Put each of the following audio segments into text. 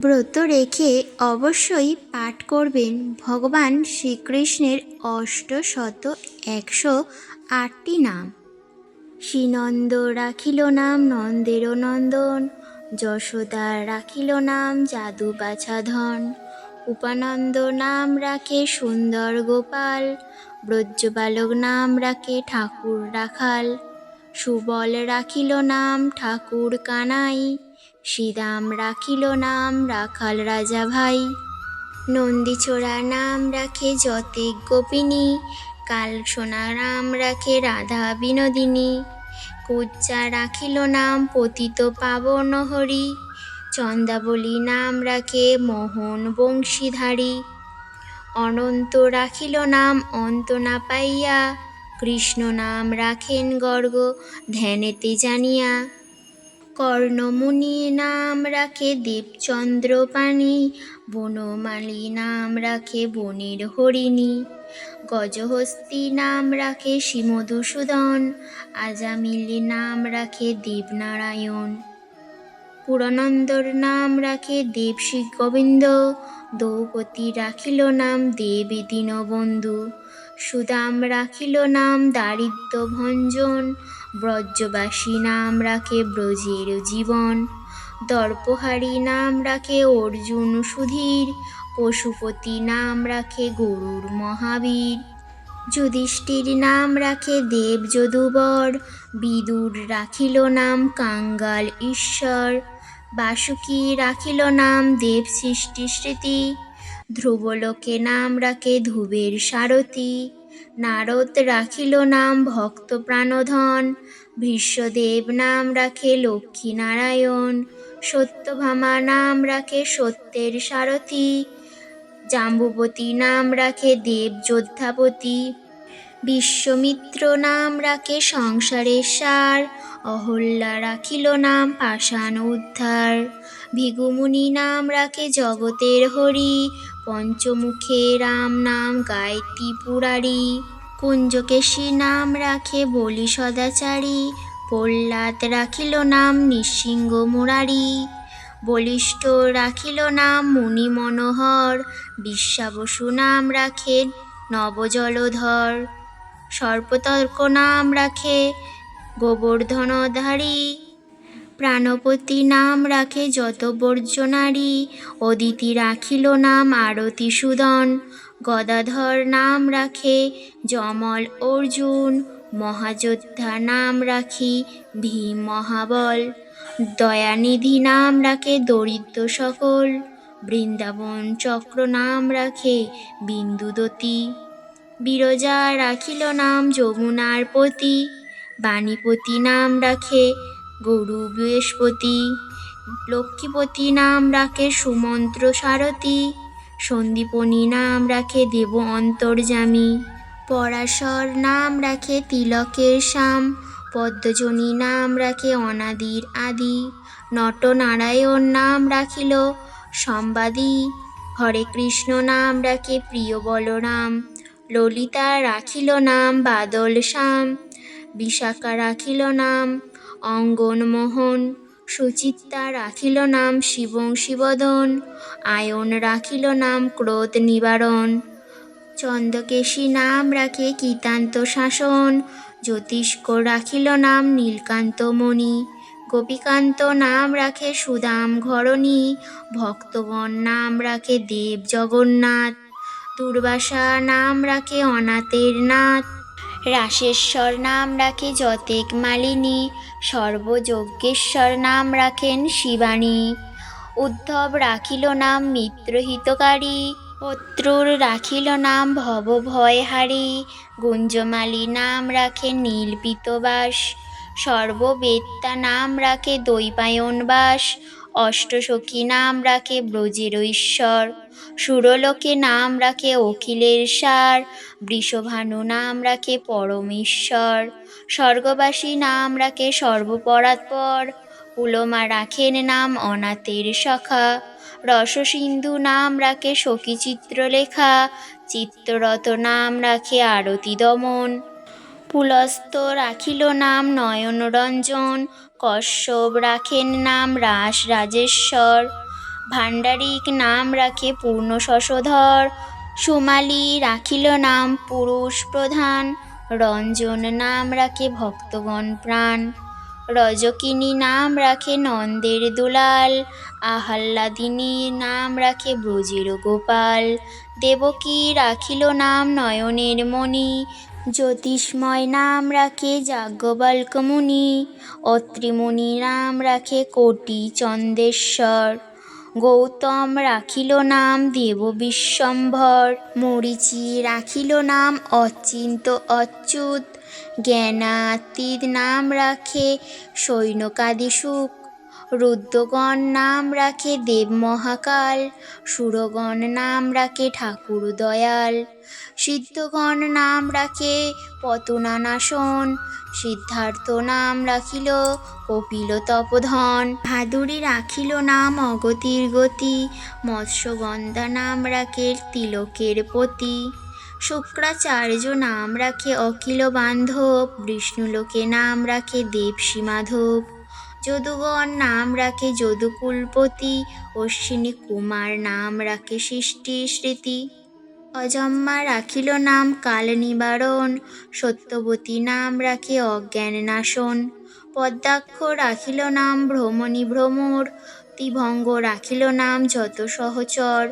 ব্রত রেখে অবশ্যই পাঠ করবেন। ভগবান শ্রীকৃষ্ণের অষ্টশত একশো আটটি নাম। শ্রীনন্দ রাখিল নাম, নন্দের নন্দন। যশোদা রাখিল নাম যাদু বাছাধন উপানন্দ নাম রাখে সুন্দর গোপাল। ব্রজবালক নাম রাখে ঠাকুর রাখাল। সুবল রাখিল নাম ঠাকুর কানাই। শ্রীরাম রাখিল নাম, রাখাল রাজা ভাই। নন্দীছোড়া নাম রাখে যতে গোপিনী। কাল সোনা নাম রাখে রাধা বিনোদিনী। কুজ্জা রাখিল নাম পতিত পাবন হরি। চন্দাবলী নাম রাখে মোহন বংশীধারী। অনন্ত রাখিল নাম অন্ত না পাইয়া। কৃষ্ণ নাম রাখেন গর্গ, ধ্যানেতে জানিয়া। কর্ণমুনি নাম রাখে দেবচন্দ্র পানি বনমালী নাম রাখে বনের হরিণী। গজহস্তি নাম রাখে শ্রীমধুসূদন, আজামিলি নাম রাখে দেবনারায়ণ পুরানন্দর নাম রাখে দেব শ্রী গোবিন্দ দ্রৌপদী রাখিল নাম দেব দীনবন্ধু। সুদাম রাখিল নাম দারিদ্র ভঞ্জন ব্রজবাসী নাম রাখে ব্রজের জীবন। দর্পহারী নাম রাখে অর্জুন সুধীর। পশুপতি নাম রাখে গরুর মহাবীর। যুধিষ্ঠির নাম রাখে দেব যদুবর। বিদুর রাখিল নাম কাঙ্গাল ঈশ্বর। বাসুকি রাখিল নাম দেব সৃষ্টি স্মৃতি। ধ্রুবলোকে নাম রাখে ধ্রুবের সারথি। নারদ রাখিল নাম ভক্ত প্রাণধন, ভীষ্মদেব নাম রাখে লক্ষ্মী নারায়ণ, সত্যভামা নাম রাখে সত্যের সারথি, জাম্বুবতী নাম রাখে দেব যোদ্ধাপতি, বিশ্বমিত্র নাম রাখে সংসারের সার, অহল্যা রাখিল নাম পাষাণ উদ্ধার, ভিগুমুনি নাম রাখে জগতের হরি পঞ্চমুখে রাম নাম গায়ত্রী পুরারি। কুঞ্জকেশী নাম রাখে বলি সদাচারী। প্রহ্লাদ রাখিল নাম নৃসিংহ মুরারি। বলিষ্ঠ রাখিল নাম মুনি মনোহর। বিশ্বাবসু নাম রাখেন নবজলধর। সর্পতর্ক নাম রাখে গোবর্ধনধারী প্রাণপতি নাম রাখে যত বর্জনারী, অদিতি রাখিল নাম আরতি সুদন। গদাধর নাম রাখে যমল অর্জুন, মহাযোদ্ধা নাম রাখি ভীম মহাবল। দয়ানিধি নাম রাখে দরিদ্র সকল, বৃন্দাবন চক্র নাম রাখে বিন্দুদতী বিরজা রাখিল নাম যমুনার পতি, বাণীপতি নাম রাখে গরু বৃহস্পতি, লক্ষ্মীপতি নাম রাখে সুমন্ত্র সারথী, সন্দীপনী নাম রাখে দেব অন্তর্যামী, পরাশর নাম রাখে তিলকের শাম পদ্মজনী নাম রাখে অনাদির আদি, নটনারায়ণ নাম রাখিল সম্বাদী, হরে কৃষ্ণ নাম রাখে প্রিয় বলরাম, ললিতা রাখিল নাম বাদল শ্যাম, বিশাখা রাখিল নাম অঙ্গনমোহন। সুচিত্রা রাখিল নাম শিবং শিবদন, আয়ন রাখিল নাম ক্রোধ নিবারণ। চন্দ্রকেশী নাম রাখে কীতান্ত শাসন, জ্যোতিষ্ক রাখিল নাম নীলকান্ত মণি। গোপীকান্ত নাম রাখে সুদাম ঘরণী, ভক্তগণ নাম রাখে দেব জগন্নাথ। দুর্বাসা নাম রাখে অনাথের নাথ। রাসেশ্বর নাম রাখে যতেক মালিনী, সর্বযজ্ঞেশ্বর নাম রাখেন শিবানী। উদ্ধব রাখিল নাম মিত্রহিতকারী, অত্রুর রাখিল নাম ভব ভয়হারী গুঞ্জমালী নাম রাখে নীলপিতবাস, সর্ববেত্তা নাম রাখে দৈপায়ন বাস অষ্টসখী নাম রাখে ব্রজের ঈশ্বর সুরলোকে নাম রাখে অখিলের সার, বৃষভানু নাম রাখে পরমেশ্বর, স্বর্গবাসী নাম রাখে সর্বপরাৎপর পুলমা রাখেন নাম অনাথের সখা, রসসিন্ধু নাম রাখে সখী চিত্রলেখা চিত্ররথ নাম রাখে আরতি দমন। পুলস্ত রাখিল নাম নয়নরঞ্জন, কশ্যপ রাখেন নাম রাস রাজেশ্বর ভাণ্ডারিক নাম রাখে পূর্ণ শশধর। সুমালি রাখিল নাম পুরুষ প্রধান। রঞ্জন নাম রাখে ভক্তগণ প্রাণ। রজকিনী নাম রাখে নন্দের দুলাল। আহ্লাদিনী নাম রাখে ব্রজের গোপাল। দেবকী রাখিল নাম নয়নের মণি। জ্যোতিষ্ময় নাম রাখে যাজ্ঞবল্ক মুনি অত্রিমুনি নাম রাখে কোটি চন্দেশ্বর। গৌতম রাখিল নাম, দেব বিশ্বম্ভর মরিচি রাখিল নাম, অচিন্ত অচ্যুত জ্ঞানাতীত নাম রাখে সৈন্যকাদি সুখ, রুদ্রগণ নাম রাখে দেব মহাকাল, সুরগণ নাম রাখে ঠাকুর দয়াল। সিদ্ধগণ নাম রাখে পতনানাসন সিদ্ধার্থ নাম রাখিল, কপিল তপধন। ভাদুরী রাখিল নাম অগতির গতি, মৎস্যগন্ধা নাম রাখে তিলকের পতি। শুক্রাচার্য নাম রাখে অখিল বান্ধব, বিষ্ণুলোকে নাম রাখে দেবসী মাধব যদুগণ নাম রাখে যদুকুলপতি অশ্বিনী কুমার নাম রাখে সৃষ্টি স্মৃতি। অজম্মা রাখিল নাম কাল নিবারণ, সত্যবতী নাম রাখে অজ্ঞান নাশন। পদ্মাক্ষ রাখিল নাম ভ্রমণী ভ্রমর, ত্রিভঙ্গ রাখিল নাম যত সহচর।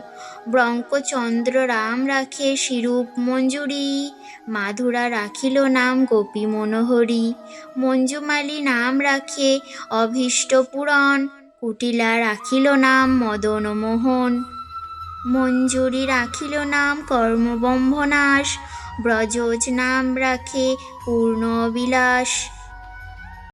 ব্রঙ্কচন্দ্র রাম রাখে শিরূপ মঞ্জুরি, মাধুরা রাখিল নাম গোপী মনোহরি। মঞ্জুমালী নাম রাখে অভীষ্ট পূরণ, কুটিলা রাখিল নাম মদন মোহন। মঞ্জুরি রাখিল নাম কর্মবম্ভনাশ ব্রজজ নাম রাখে পূর্ণ বিলাস